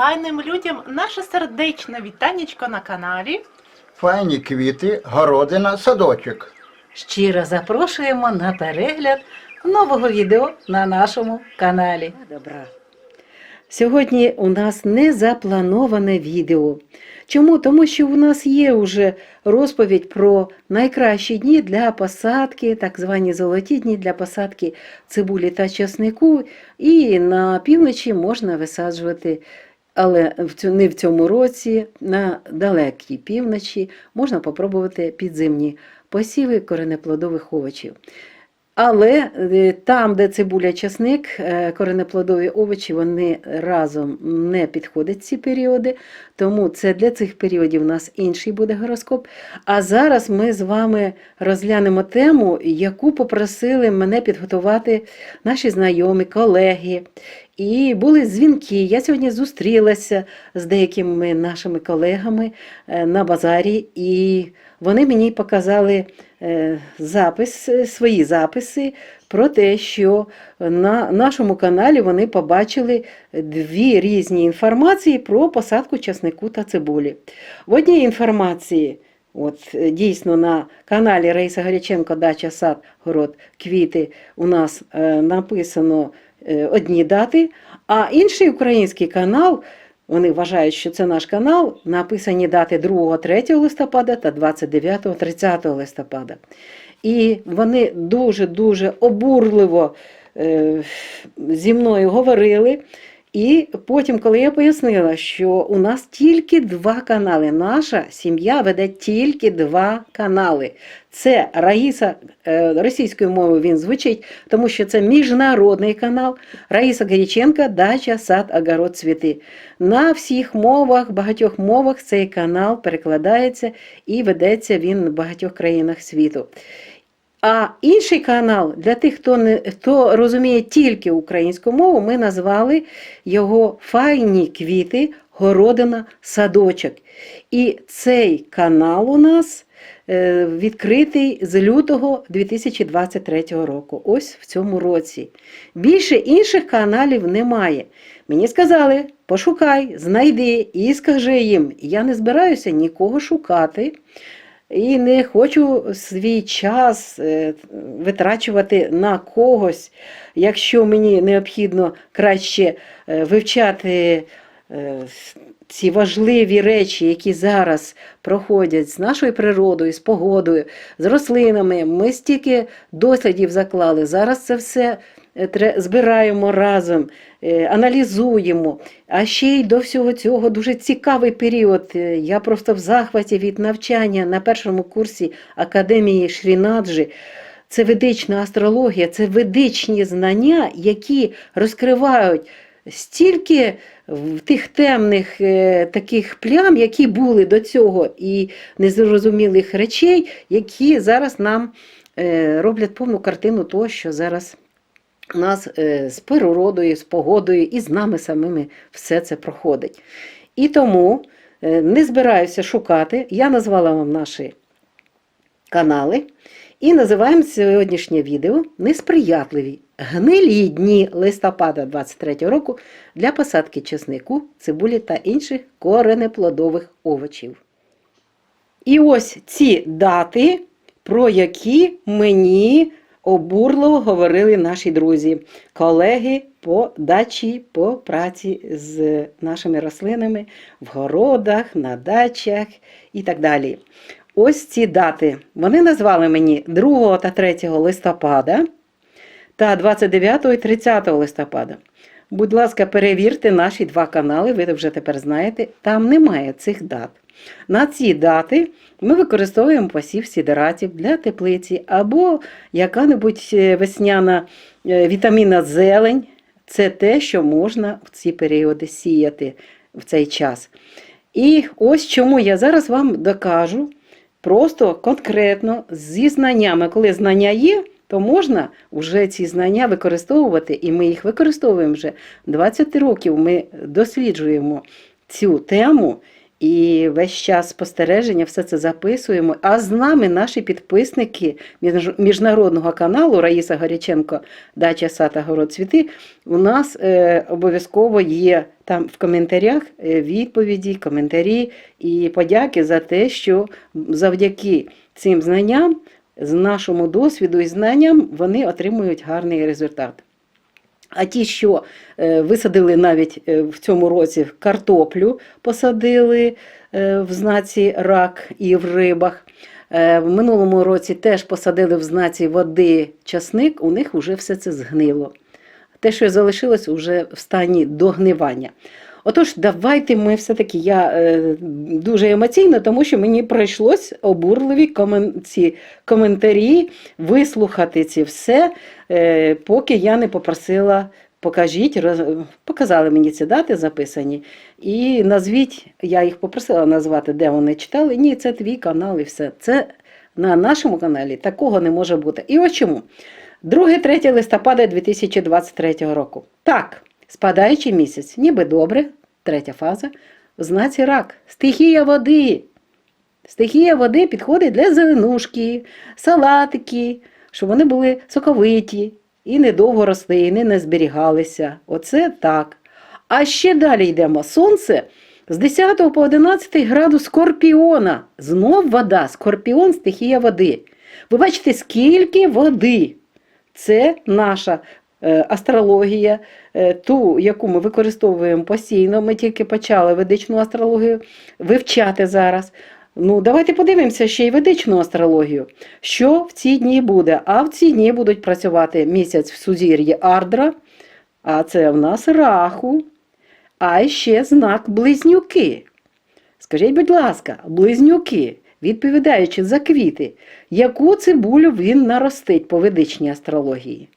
файним людям наше сердечне вітанечко на каналі. Файні квіти, городина, садочок. Щиро запрошуємо на перегляд нового відео на нашому каналі. Добра. Сьогодні у нас не заплановане відео. Чому? Тому що у нас є вже розповідь про найкращі дні для посадки, так звані золоті дні для посадки цибулі та часнику. І на півночі можна висаджувати, але не в цьому році, на далекій півночі можна попробувати підземні посіви коренеплодових овочів. Але е, там, де цибуля часник, е, коренеплодові овочі, вони разом не підходять ці періоди, тому це для цих періодів у нас інший буде гороскоп. А зараз ми з вами розглянемо тему, яку попросили мене підготувати наші знайомі, колеги. І були дзвінки. Я сьогодні зустрілася з деякими нашими колегами е, на базарі, і вони мені показали е, запис, е, свої записи про те, що на нашому каналі вони побачили дві різні інформації про посадку часнику та цибулі. В одній інформації, от дійсно на каналі Раїса Гаряченко Дача Сад, Город, Квіти у нас е, написано одні дати, а інший український канал. Вони вважають, що це наш канал. Написані дати 2-3 листопада та 29-30 листопада. І вони дуже-дуже обурливо е, зі мною говорили. І потім, коли я пояснила, що у нас тільки два канали, наша сім'я веде тільки два канали. Це Раїса е, російською мовою він звучить, тому що це міжнародний канал. Раїса Гаріченка, Дача, сад, огород, цвіти. На всіх мовах, багатьох мовах цей канал перекладається і ведеться він в багатьох країнах світу. А інший канал для тих, хто не хто розуміє тільки українську мову, ми назвали його Файні квіти, городина, садочок. І цей канал у нас е, відкритий з лютого 2023 року. Ось в цьому році. Більше інших каналів немає. Мені сказали, пошукай, знайди і скажи їм, я не збираюся нікого шукати. І не хочу свій час е, витрачувати на когось, якщо мені необхідно краще е, вивчати е, ці важливі речі, які зараз проходять з нашою природою, з погодою, з рослинами. Ми стільки дослідів заклали. Зараз це все збираємо разом, е, аналізуємо. А ще й до всього цього дуже цікавий період. Е, Я просто в захваті від навчання на першому курсі Академії Шрінаджі. Це ведична астрологія, це ведичні знання, які розкривають стільки в тих темних е, таких плям, які були до цього, і незрозумілих речей, які зараз нам е, роблять повну картину того, що зараз нас е, з природою, з погодою і з нами самими все це проходить. І тому е, не збираюся шукати. Я назвала вам наші канали і називаємо сьогоднішнє відео Несприятливі гнилі дні листопада 23 року для посадки чеснику, цибулі та інших коренеплодових овочів. І ось ці дати, про які мені обурливо говорили наші друзі, колеги по дачі, по праці з нашими рослинами в городах, на дачах і так далі. Ось ці дати. Вони назвали мені 2 та 3 листопада та 29 і 30 листопада. Будь ласка, перевірте наші два канали, ви вже тепер знаєте, там немає цих дат. На ці дати ми використовуємо посів сідератів для теплиці або яка-небудь е, весняна е, вітамінна зелень. Це те, що можна в ці періоди сіяти в цей час. І ось чому я зараз вам докажу просто конкретно зі знаннями. Коли знання є, то можна вже ці знання використовувати, і ми їх використовуємо вже 20 років. Ми досліджуємо цю тему І весь час спостереження все це записуємо. А з нами наші підписники між- міжнародного каналу Раїса Горяченко, Дача Сата Город Цвіти. У нас е, обов'язково є там в коментарях е, відповіді, коментарі і подяки за те, що завдяки цим знанням, з нашому досвіду і знанням, вони отримують гарний результат. А ті, що е, висадили навіть е, в цьому році картоплю, посадили е, в знаці рак і в рибах. В минулому році теж посадили в знаці води часник, у них вже все це згнило. Те, що залишилось, вже в стані догнивання. Отож, давайте ми все-таки я е, дуже емоційна, тому що мені прийшлось обурливі комен, ці коментарі вислухати ці все, е, поки я не попросила. Покажіть, роз- показали мені ці дати записані. І назвіть, я їх попросила назвати, де вони читали. Ні, це твій канал і все. Це на нашому каналі такого не може бути. І ось чому. 2-3 листопада 2023 року. Так, спадаючий місяць, ніби добре, третя фаза, в знаці рак, стихія води. Стихія води підходить для зеленушки, салатики, щоб вони були соковиті і недовго росли, і не, зберігалися. Оце так. А ще далі йдемо. Сонце з 10 по 11 градус Скорпіона. Знов вода, скорпіон, стихія води. Ви бачите, скільки води. Це наша е, астрологія, ту, яку ми використовуємо постійно. Ми тільки почали ведичну астрологію вивчати зараз. Ну, давайте подивимося ще й ведичну астрологію. Що в ці дні буде? А в ці дні будуть працювати місяць в сузір'ї Ардра, а це в нас раху, а ще знак близнюки. Скажіть, будь ласка, близнюки, відповідаючи за квіти, яку цибулю він наростить по ведичній астрології?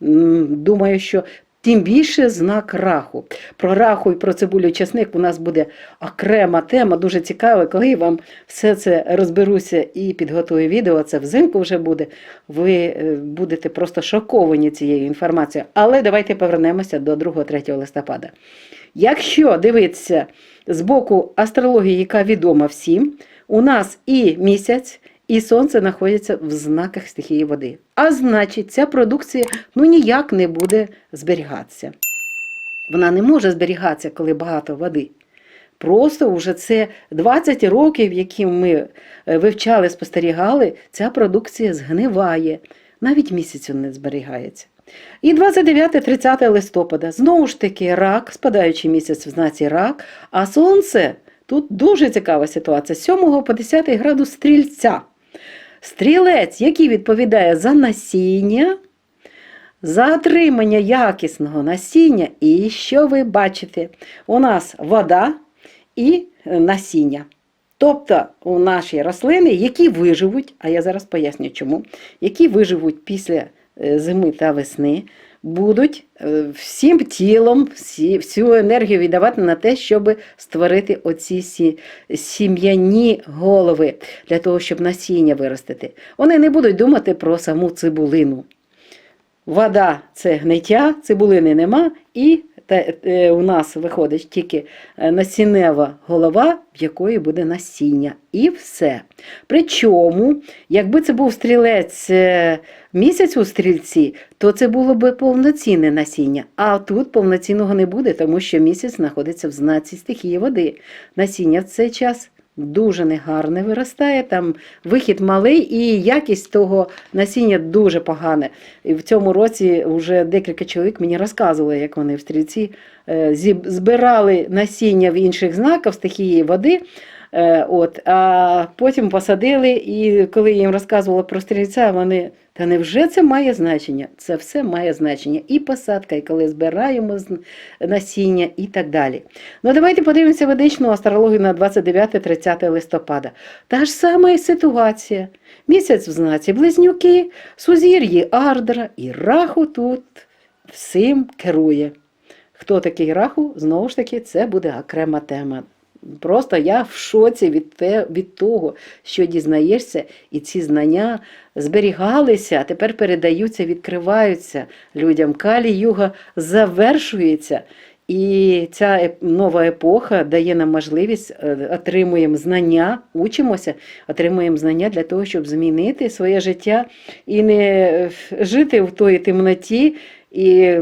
Думаю, що тим більше знак раху. Про раху і про цибулю і чесник у нас буде окрема тема, дуже цікава. Коли я вам все це розберуся і підготую відео, це взимку вже буде. Ви е, будете просто шоковані цією інформацією. Але давайте повернемося до 2-3 листопада. Якщо дивитися з боку астрології, яка відома всім, у нас і місяць, і сонце знаходяться в знаках стихії води. А значить, ця продукція ну ніяк не буде зберігатися. Вона не може зберігатися, коли багато води. Просто вже це 20 років, які ми е, вивчали, спостерігали, ця продукція згниває, навіть місяцю не зберігається. І 29-30 листопада знову ж таки рак, спадаючий місяць в знаці рак, а сонце тут дуже цікава ситуація. З 7 по 10 градус стрільця. Стрілець, який відповідає за насіння, за отримання якісного насіння. І що ви бачите? У нас вода і насіння. Тобто у наші рослини, які виживуть, а я зараз поясню чому, які виживуть після е, зими та весни, будуть е, всім тілом всі, всю енергію віддавати на те, щоб створити оці сім'яні голови для того, щоб насіння виростити. Вони не будуть думати про саму цибулину. Вода це гниття, цибулини нема, і та, е, у нас виходить тільки насінева насіннева голова, в якої буде насіння. І все. Причому, якби це був стрілець е, місяць у стрільці, то це було б повноцінне насіння. А тут повноцінного не буде, тому що місяць знаходиться в знаці стихії води. Насіння в цей час дуже негарне виростає, там вихід малий і якість того насіння дуже погане. І в цьому році вже декілька чоловік мені розказували, як вони в стрільці е, збирали насіння в інших знаках стихії води. Е, От, а потім посадили, і коли я їм розказувала про стрільця, вони та невже це має значення? Це все має значення. І посадка, і коли збираємо насіння, і так далі. Ну, давайте подивимося ведичну астрологію на 29-30 листопада. Та ж сама і ситуація. Місяць в знаці близнюки, сузір'ї Ардра і раху тут всім керує. Хто такий раху? Знову ж таки, це буде окрема тема. Просто я в шоці від, те, від того, що дізнаєшся, і ці знання зберігалися, а тепер передаються, відкриваються людям. Калі юга завершується. І ця нова епоха дає нам можливість е, отримуємо знання, учимося, отримуємо знання для того, щоб змінити своє життя і не е, жити в тої темноті. І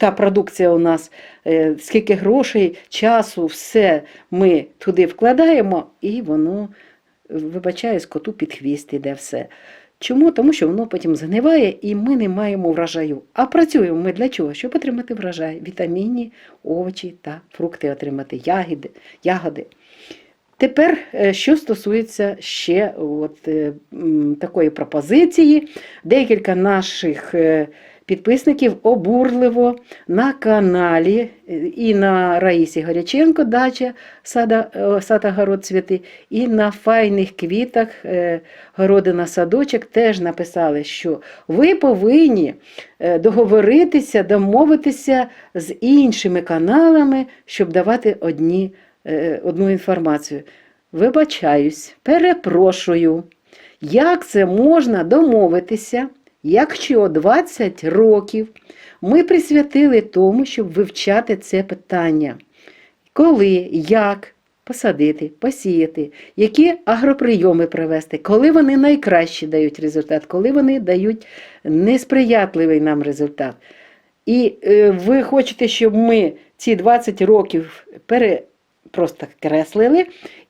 та продукція у нас, е, скільки грошей, часу, все ми туди вкладаємо, і воно, вибачаюсь, коту під хвіст іде все. Чому? Тому що воно потім згниває і ми не маємо врожаю. А працюємо ми для чого? Щоб отримати врожай, вітамінні, овочі та фрукти отримати, ягоди. ягоди. Тепер, е, що стосується ще от, е, такої пропозиції, декілька наших підписників обурливо на каналі е, і на Раїсі Горяченко дача сада, е, город цвіти, і на файних квітах е, городина садочок теж написали, що ви повинні договоритися, домовитися з іншими каналами, щоб давати одні, одну інформацію. Вибачаюсь, перепрошую, як це можна домовитися, якщо 20 років ми присвятили тому, щоб вивчати це питання? Коли, як посадити, посіяти, які агроприйоми провести, коли вони найкраще дають результат, коли вони дають несприятливий нам результат. І е, ви хочете, щоб ми ці 20 років пере, просто креслили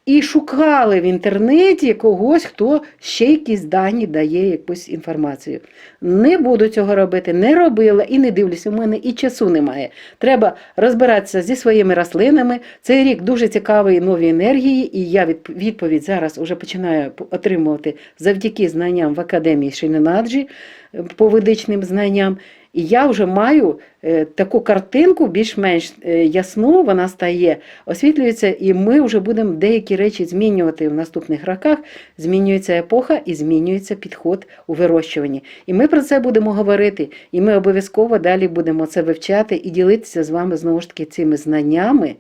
і шукали в інтернеті когось, хто ще якісь дані дає якусь інформацію. Не буду цього робити, не робила і не дивлюся, у мене і часу немає. Треба розбиратися зі своїми рослинами. Цей рік дуже цікавий нові енергії, і я відповідь зараз вже починаю отримувати завдяки знанням в академії Шиненаджі по ведичним знанням. І я вже маю е, таку картинку більш-менш е, ясну, вона стає, освітлюється, і ми вже будемо деякі речі змінювати в наступних роках. Змінюється епоха і змінюється підход у вирощуванні. І ми про це будемо говорити, і ми обов'язково далі будемо це вивчати і ділитися з вами знову ж таки цими знаннями.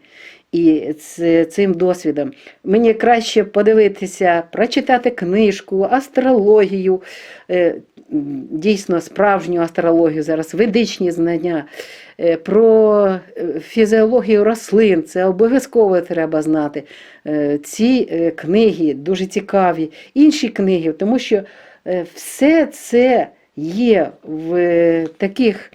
І ц- цим досвідом мені краще подивитися, прочитати книжку, астрологію, е, дійсно справжню астрологію, зараз ведичні знання, е, про е, фізіологію рослин. Це обов'язково треба знати. Ці книги дуже цікаві, інші книги, тому що все це є в таких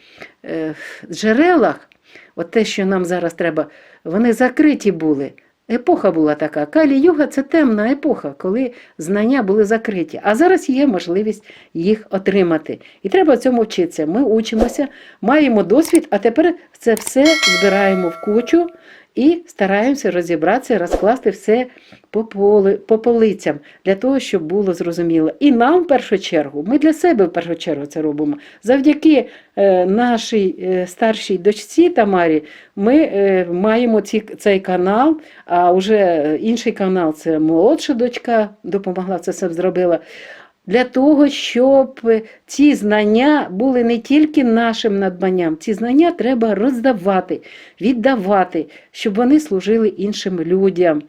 джерелах, от те, що нам зараз треба, вони закриті були. Епоха була така. Калі-юга це темна епоха, коли знання були закриті. А зараз є можливість їх отримати. І треба в цьому вчитися. Ми учимося, маємо досвід, а тепер це все збираємо в кучу і стараємося розібратися, розкласти все по, поли, по полицям, для того, щоб було зрозуміло. І нам в першу чергу, ми для себе в першу чергу це робимо. Завдяки е, нашій е, старшій дочці Тамарі ми е, маємо ці, цей канал, а вже інший канал це молодша дочка допомогла це все зробила. Для того, щоб ці знання були не тільки нашим надбанням, ці знання треба роздавати, віддавати, щоб вони служили іншим людям.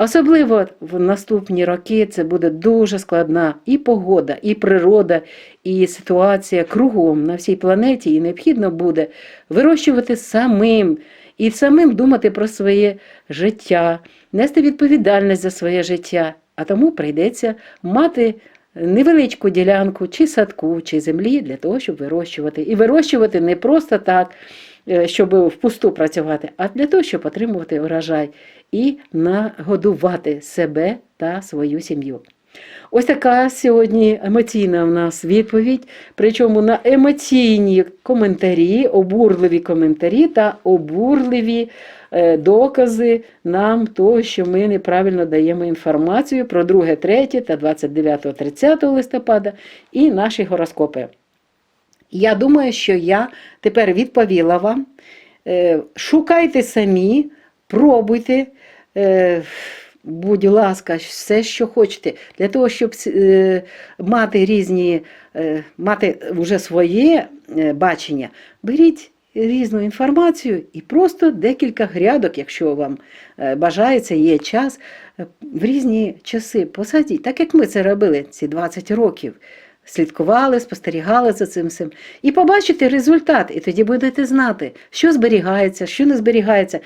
Особливо в наступні роки це буде дуже складна і погода, і природа, і ситуація кругом на всій планеті, і необхідно буде вирощувати самим і самим думати про своє життя, нести відповідальність за своє життя. А тому прийдеться мати невеличку ділянку чи садку, чи землі для того, щоб вирощувати. І вирощувати не просто так, е, щоб впусту працювати, а для того, щоб отримувати урожай і нагодувати себе та свою сім'ю. Ось така сьогодні емоційна в нас відповідь, причому на емоційні коментарі, обурливі коментарі та обурливі е, докази нам того, що ми неправильно даємо інформацію про 2, 3 та 29, 30 листопада і наші гороскопи. Я думаю, що я тепер відповіла вам. Е, Шукайте самі, пробуйте, е, будь ласка, все, що хочете, для того, щоб е, мати різні, е, мати вже своє е, бачення, беріть різну інформацію і просто декілька грядок, якщо вам бажається, є час, в різні часи посадіть, так як ми це робили ці 20 років. слідкували, спостерігали за цим всім. І побачите результат, і тоді будете знати, що зберігається, що не зберігається.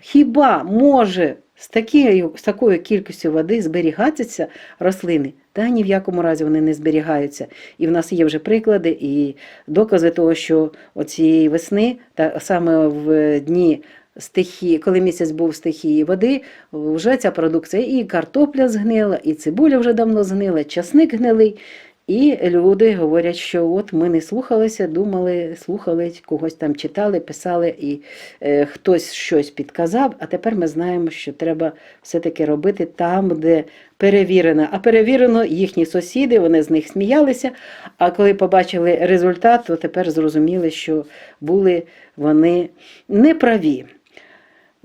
Хіба може з, такою, з такою кількістю води зберігатися рослини? Та ні в якому разі вони не зберігаються. І в нас є вже приклади і докази того, що оцієї весни, та саме в дні стихії, коли місяць був стихії води, вже ця продукція і картопля згнила, і цибуля вже давно згнила, часник гнилий. І люди говорять, що от ми не слухалися, думали, слухали, когось там читали, писали, і е, хтось щось підказав. А тепер ми знаємо, що треба все-таки робити там, де перевірено. А перевірено їхні сусіди, вони з них сміялися. А коли побачили результат, то тепер зрозуміли, що були вони неправі.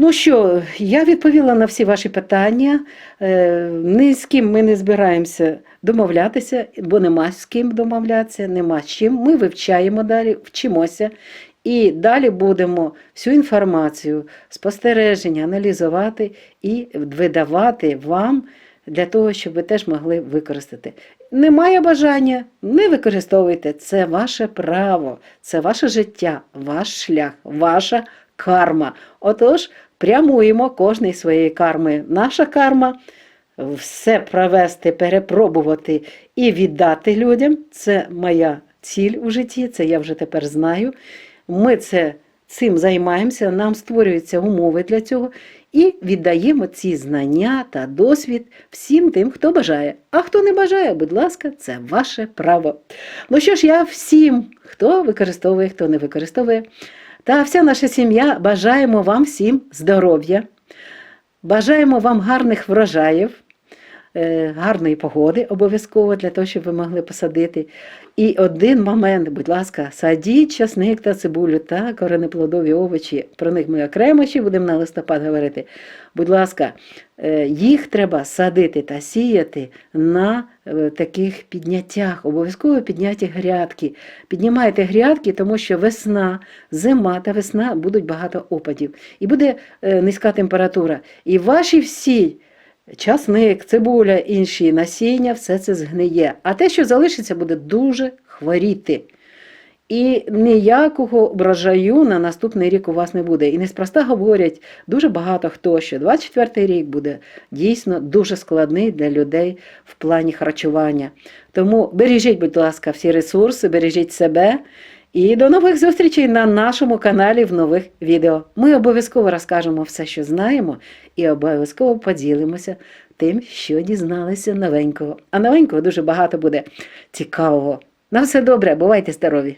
Ну що, я відповіла на всі ваші питання. Е, Ні з ким ми не збираємося домовлятися, бо нема з ким домовлятися, нема з чим. Ми вивчаємо далі, вчимося. І далі будемо всю інформацію, спостереження, аналізувати і видавати вам для того, щоб ви теж могли використати. Немає бажання, не використовуйте. Це ваше право, це ваше життя, ваш шлях, ваша карма. Отож, прямуємо кожний своєї карми. Наша карма все провести, перепробувати і віддати людям. Це моя ціль у житті, це я вже тепер знаю. Ми це, цим займаємося, нам створюються умови для цього. І віддаємо ці знання та досвід всім тим, хто бажає. А хто не бажає, будь ласка, це ваше право. Ну що ж, я всім, хто використовує, хто не використовує, та вся наша сім'я бажаємо вам всім здоров'я, бажаємо вам гарних врожаїв, гарної погоди обов'язково для того, щоб ви могли посадити. І один момент, будь ласка, садіть часник та цибулю та коренеплодові овочі. Про них ми окремо ще будемо на листопад говорити. Будь ласка, е, їх треба садити та сіяти на е, таких підняттях, обов'язково підняті грядки. Піднімайте грядки, тому що весна, зима та весна будуть багато опадів. І буде е, низька температура. І ваші всі часник, цибуля, інші насіння, все це згниє. А те, що залишиться, буде дуже хворіти. І ніякого врожаю на наступний рік у вас не буде. І неспроста говорять дуже багато хто, що 24-й рік буде дійсно дуже складний для людей в плані харчування. Тому бережіть, будь ласка, всі ресурси, бережіть себе. І до нових зустрічей на нашому каналі в нових відео. Ми обов'язково розкажемо все, що знаємо, і обов'язково поділимося тим, що дізналися новенького. А новенького дуже багато буде цікавого. На все добре, бувайте здорові!